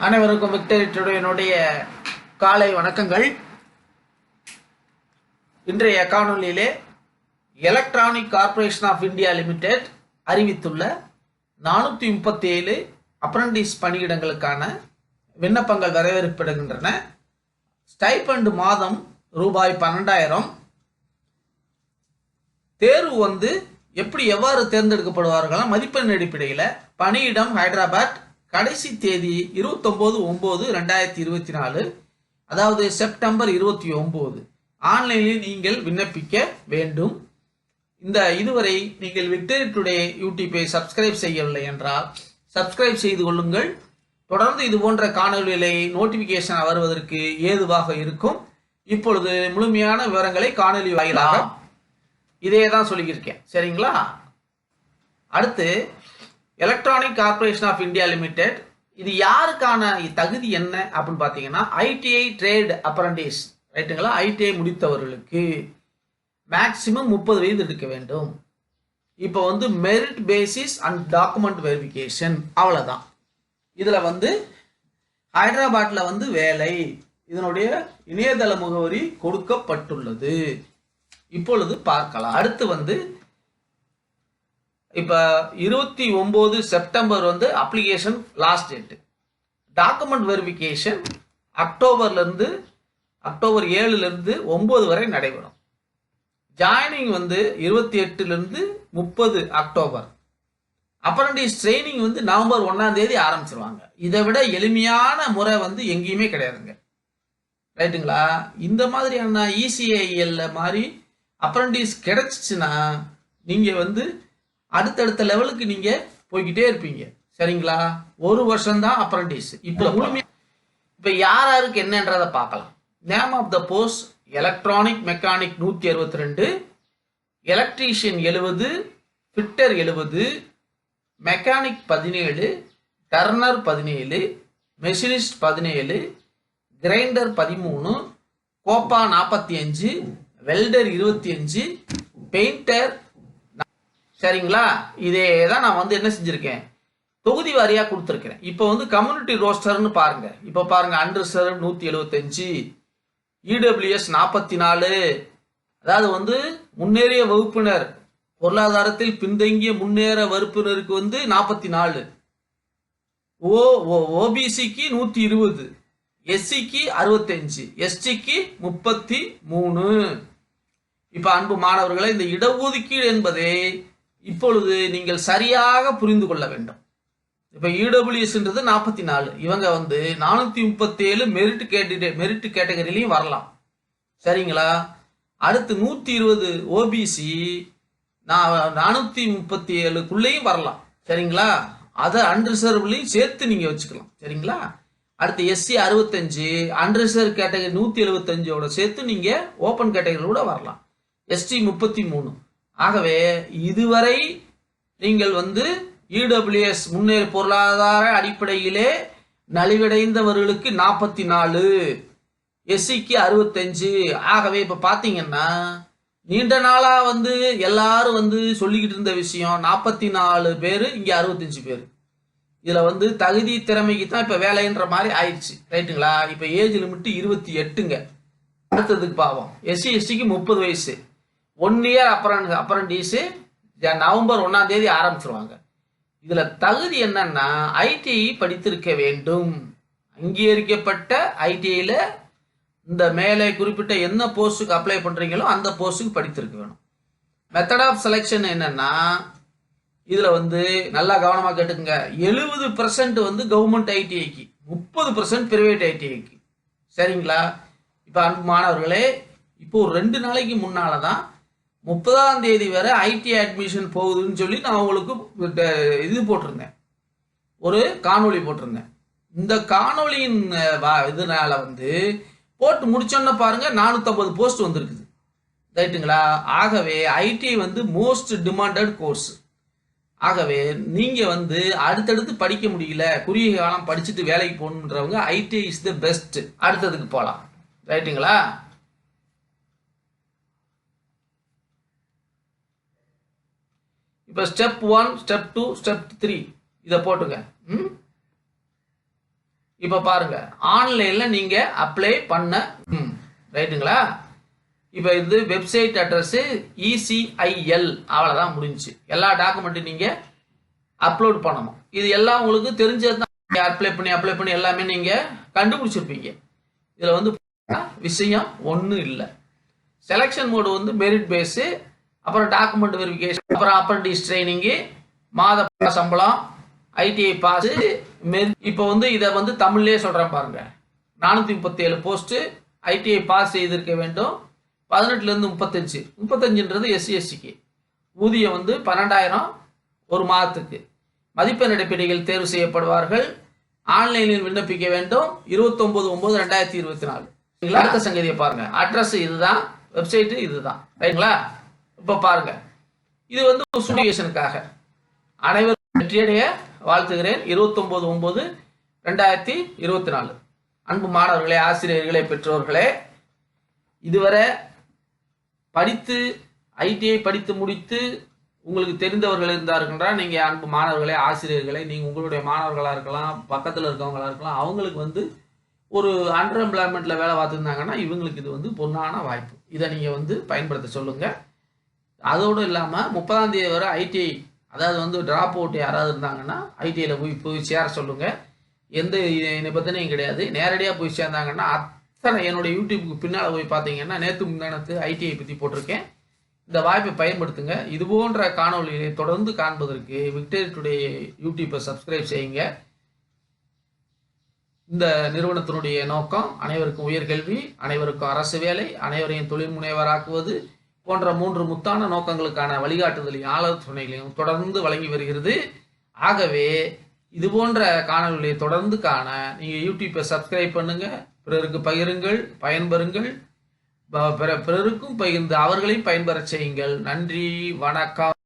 அனைவருக்கும் விக்டரியுடைய காலை வணக்கங்கள். இன்றைய காணொலியிலே Electronic Corporation of India Limited அறிவித்துள்ள நானூற்றி முப்பத்தி ஏழு அப்ரண்டிஸ் பணியிடங்களுக்கான விண்ணப்பங்கள் வரவேற்படுகின்றன. ஸ்டைபண்ட் மாதம் ரூபாய் பன்னெண்டாயிரம். தேர்வு வந்து எப்படி எவ்வாறு தேர்ந்தெடுக்கப்படுவார்களா மதிப்பெண் அடிப்படையில் பணியிடம் ஹைதராபாத் கடைசி தேதி இருபத்தொம்போது ஒம்பது ரெண்டாயிரத்தி இருபத்தி நாலு அதாவது செப்டம்பர் இருபத்தி ஒம்பது. ஆன்லைனில் நீங்கள் விண்ணப்பிக்க வேண்டும். இந்த இதுவரை நீங்கள் விக்டரி டுடே யூடியூப்பை சப்ஸ்கிரைப் செய்யவில்லை என்றால் சப்ஸ்கிரைப் செய்து கொள்ளுங்கள். தொடர்ந்து இது போன்ற காணொலிகளை நோட்டிபிகேஷன் வருவதற்கு ஏதுவாக இருக்கும். இப்பொழுது முழுமையான விவரங்களை காணொலி வாயிலாக இதே தான் சொல்லியிருக்கேன் சரிங்களா? அடுத்து Electronic Corporation of India Limited இது யாருக்கான தகுதி என்ன அப்படின்னு பார்த்தீங்கன்னா ஐடிஐ ட்ரேட் அப்ரண்டிஸ் ரைட்டுங்களா ஐடிஐ முடித்தவர்களுக்கு மேக்சிமம் முப்பது வயது எடுக்க வேண்டும். இப்போ வந்து merit basis and document verification அவ்வளோதான் இதில் வந்து ஹைதராபாத்தில் வந்து வேலை இதனுடைய இணையதள முகவரி கொடுக்கப்பட்டுள்ளது. இப்பொழுது பார்க்கலாம். அடுத்து வந்து இப்போ இருபத்தி ஒம்பது செப்டம்பர் வந்து application last date document verification அக்டோபர்லேருந்து October ஏழுலேருந்து ஒம்பது வரை நடைபெறும். ஜாயினிங் வந்து இருபத்தி எட்டுலேருந்து முப்பது அக்டோபர். அப்ரண்டிஸ் ட்ரைனிங் வந்து நவம்பர் ஒன்றாம் தேதி ஆரம்பிச்சிருவாங்க. இதை விட எளிமையான முறை வந்து எங்கேயுமே கிடையாதுங்க. ரைட்டுங்களா இந்த மாதிரியான இசிஐஎல்ல மாதிரி அப்ரண்டிஸ் கிடைச்சிச்சுன்னா நீங்கள் வந்து அடுத்தடுத்த லெவலுக்கு நீங்கள் போய்கிட்டே இருப்பீங்க. சரிங்களா? ஒரு வருஷம்தான் அப்ரண்டிஸ் இப்போ முழுமையாக இப்போ யார் யாருக்கு என்னன்றதை பார்க்கலாம். Name of the post electronic mechanic நூற்றி அறுபத்தி ரெண்டு எலக்ட்ரீஷியன் எழுபது ஃபிட்டர் எழுபது மெக்கானிக் பதினேழு டர்னர் பதினேழு மெஷினிஸ்ட் பதினேழு கிரைண்டர் பதிமூணு கோப்பா நாற்பத்தி அஞ்சு வெல்டர் இருபத்தி அஞ்சு பெயிண்டர் சரிங்களா? இதே தான் நான் வந்து என்ன செஞ்சுருக்கேன்? தொகுதி வாரியாக கொடுத்துருக்கிறேன். இப்போ வந்து கம்யூனிட்டி ரோஸ்டர்னு பாருங்கள் இப்போ பாருங்கள் அன்ரிசர்வ் நூற்றி எழுபத்தஞ்சு இடபிள்யூஎஸ் நாற்பத்தி நாலு அதாவது வந்து முன்னேறிய வகுப்பினர். பொருளாதாரத்தில் பின்தங்கிய முன்னேற வகுப்பினருக்கு வந்து நாற்பத்தி நாலு ஓ ஓபிசிக்கு நூற்றி இருபது. எஸ்சிக்கு அறுபத்தஞ்சு. எஸ்டிக்கு முப்பத்தி மூணு. இப்போ அன்பு மாணவர்களை இந்த இடஒதுக்கீடு என்பதை இப்பொழுது நீங்கள் சரியாக புரிந்து கொள்ள வேண்டும். இப்போ இடபிள்யூஎஸ்ன்றது நாற்பத்தி நாலு இவங்க வந்து நானூற்றி முப்பத்தி ஏழு மெரிட் கேண்டிடேட் மெரிட் கேட்டகரிலையும் வரலாம். சரிங்களா? அடுத்து நூற்றி இருபது ஓபிசி நான் நானூற்றி முப்பத்தி ஏழுக்குள்ளேயும் வரலாம். சரிங்களா? அதை அன்ரிசர்வ்லையும் சேர்த்து நீங்கள் வச்சுக்கலாம். சரிங்களா? அடுத்து எஸ்சி அறுபத்தஞ்சு அன்ரிசர்வ் கேட்டகரி நூற்றி எழுபத்தஞ்சோட சேர்த்து நீங்கள் ஓப்பன் கேட்டகரி கூட வரலாம். எஸ்டி முப்பத்தி மூணு ஆகவே இதுவரை நீங்கள் வந்து இடபிள்யூஎஸ் முன்னேறி பொருளாதார அடிப்படையிலே நலிவடைந்தவர்களுக்கு நாற்பத்தி நாலு எஸ்சிக்கு அறுபத்தஞ்சு. ஆகவே இப்போ பார்த்தீங்கன்னா நீண்ட நாளாக வந்து எல்லாரும் வந்து சொல்லிக்கிட்டு இருந்த விஷயம் நாற்பத்தி நாலு பேர் இங்கே அறுபத்தஞ்சு பேர். இதில் வந்து தகுதி திறமைக்கு தான் இப்போ வேலைன்ற மாதிரி ஆயிடுச்சு. ரைட்டுங்களா? இப்போ ஏஜ் லிமிட்டு இருபத்தி எட்டுங்க. அடுத்ததுக்கு பாவம். எஸ்சி எஸ்டிக்கு முப்பது வயசு. ஒன் இயர் அப்ரன் அப்ரண்டிஸு நவம்பர் ஒன்றாம் தேதி ஆரம்பிச்சிருவாங்க. இதில் தகுதி என்னன்னா ஐடிஐ படித்திருக்க வேண்டும். அங்கீகரிக்கப்பட்ட ஐடிஐயில் இந்த மேலே குறிப்பிட்ட என்ன போஸ்ட்டுக்கு அப்ளை பண்ணுறீங்களோ அந்த போஸ்ட்டுக்கு படித்திருக்க வேணும். மெத்தட் ஆஃப் செலெக்ஷன் என்னன்னா இதில் வந்து நல்லா கவனமாக கேட்டுக்கங்க. எழுபது பர்சன்ட் வந்து கவர்மெண்ட் ஐடிஐக்கு முப்பது பர்சன்ட் பிரைவேட் ஐடிஐக்கு சரிங்களா? இப்போ அன்பு மாணவர்களே இப்போ ஒரு ரெண்டு நாளைக்கு முன்னால் தான் முப்பதாம் தேதி வரை ஐடி அட்மிஷன் போகுதுன்னு சொல்லி நான் உங்களுக்கு இது போட்டிருந்தேன். ஒரு காணொளி போட்டிருந்தேன். இந்த காணொளியின் இதனால வந்து போட்டு முடிச்சோன்னு பாருங்க நானூற்றம்பது போஸ்ட் வந்திருக்குது. ரைட்டுங்களா? ஆகவே ஐடி வந்து மோஸ்ட் டிமாண்டட் கோர்ஸ் ஆகவே நீங்கள் வந்து அடுத்தடுத்து படிக்க முடியல குறுகிய காலம் படிச்சுட்டு வேலைக்கு போகணுன்றவங்க ஐடி இஸ் த பெஸ்ட் அடுத்ததுக்கு போகலாம் ரைட்டுங்களா? இப்போ step one step two step three இதை போட்டுங்க. ம்? இப்போ பாருங்க. ஆன்லைன்ல நீங்க அப்ளை பண்ண ம், ரைட்டுங்களா? இப்போ இது வெப்சைட் அட்ரஸ் இசிஐஎல் அவ்வளோதான் முடிஞ்சுச்சு. எல்லா டாக்குமெண்ட்டும் நீங்க அப்லோட் பண்ணணும். இது எல்லாம் உங்களுக்கு தெரிஞ்சது தான் அப்ளை பண்ணி அப்ளை பண்ணி எல்லாமே நீங்க கண்டுபிடிச்சிருப்பீங்க. இதுல வந்து விஷயம் ஒன்றும் இல்லை. செலெக்ஷன் மோடு வந்து மெரிட் பேஸு அப்புறம் டாக்குமெண்ட் வெரிஃபிகேஷன் அப்புறம் அப்ரண்டிஸ் ட்ரைனிங்கு மாத சம்பளம் ஐடிஐ பாஸ் இப்போ வந்து இதை வந்து தமிழ்லேயே சொல்கிறேன் பாருங்கள் நானூற்றி முப்பத்தி ஏழு போஸ்ட்டு ஐடிஐ பாஸ் செய்திருக்க வேண்டும். பதினெட்டுலேருந்து முப்பத்தஞ்சு. முப்பத்தஞ்சுன்றது எஸ்சி எஸ்சிக்கு ஊதியம் வந்து பன்னெண்டாயிரம் ஒரு மாதத்துக்கு. மதிப்பெண் அடிப்படையில் தேர்வு செய்யப்படுவார்கள். ஆன்லைனில் விண்ணப்பிக்க வேண்டும். இருபத்தொம்போது ஒம்பது ரெண்டாயிரத்தி இருபத்தி நாலு. அடுத்த சங்கதியை பாருங்கள் அட்ரஸ் இதுதான். வெப்சைட்டு இதுதான். ரைட்டுங்களா இப்போ பாருங்க. இது வந்து சுடிவேஷனுக்காக அனைவரும் வெற்றியடைய வாழ்த்துகிறேன். இருபத்தொன்பது ஒன்பது ரெண்டாயிரத்தி இருபத்தி நாலு. அன்பு மாணவர்களே ஆசிரியர்களே பெற்றோர்களே இதுவரை படித்து ஐடிஐ படித்து முடித்து உங்களுக்கு தெரிந்தவர்கள் இருந்தார்கள்னா நீங்கள் அன்பு மாணவர்களே ஆசிரியர்களே நீங்கள் உங்களுடைய மாணவர்களாக இருக்கலாம் பக்கத்தில் இருக்கவங்களாக இருக்கலாம் அவங்களுக்கு வந்து ஒரு அண்டர் எம்ப்ளாய்மெண்ட்டில் வேலை பார்த்துருந்தாங்கன்னா இவங்களுக்கு இது வந்து பொன்னான வாய்ப்பு. இதை நீங்கள் வந்து பயன்படுத்த சொல்லுங்கள் அதோடு இல்லாமல் முப்பதாம் தேதி வரை ஐடிஐ அதாவது வந்து ட்ராப் அவுட் யாராவது இருந்தாங்கன்னா ஐடிஐயில் போய் போய் சேர சொல்லுங்கள் எந்த நிபந்தனையும் கிடையாது. நேரடியாக போய் சேர்ந்தாங்கன்னா அத்தனை என்னுடைய யூடியூப்புக்கு பின்னால் போய் பார்த்தீங்கன்னா நேற்று முந்தானத்து ஐடிஐ பற்றி போட்டிருக்கேன். இந்த வாய்ப்பை பயன்படுத்துங்க. இது போன்ற காணொலிகளை தொடர்ந்து காண்பதற்கு விக்டரி டுடே யூடியூப்பை சப்ஸ்கிரைப் செய்யுங்க. இந்த நிறுவனத்தினுடைய நோக்கம் அனைவருக்கும் உயர்கல்வி அனைவருக்கும் அரசு வேலை அனைவரையும் தொழில் முனைவராக்குவது போன்ற மூன்று முத்தான நோக்கங்களுக்கான வழிகாட்டுதலையும் ஆலோசனைகளையும் தொடர்ந்து வழங்கி வருகிறது. ஆகவே இது போன்ற காணொலிகளை தொடர்ந்து காண நீங்கள் யூடியூப்பை சப்ஸ்கிரைப் பண்ணுங்க பிறருக்கு பகிருங்கள் பயன்பெறுங்கள். பிற- பிறருக்கும் பகிர்ந்து அவர்களையும் பயன்பெறச் செய்யுங்கள். நன்றி வணக்கம்.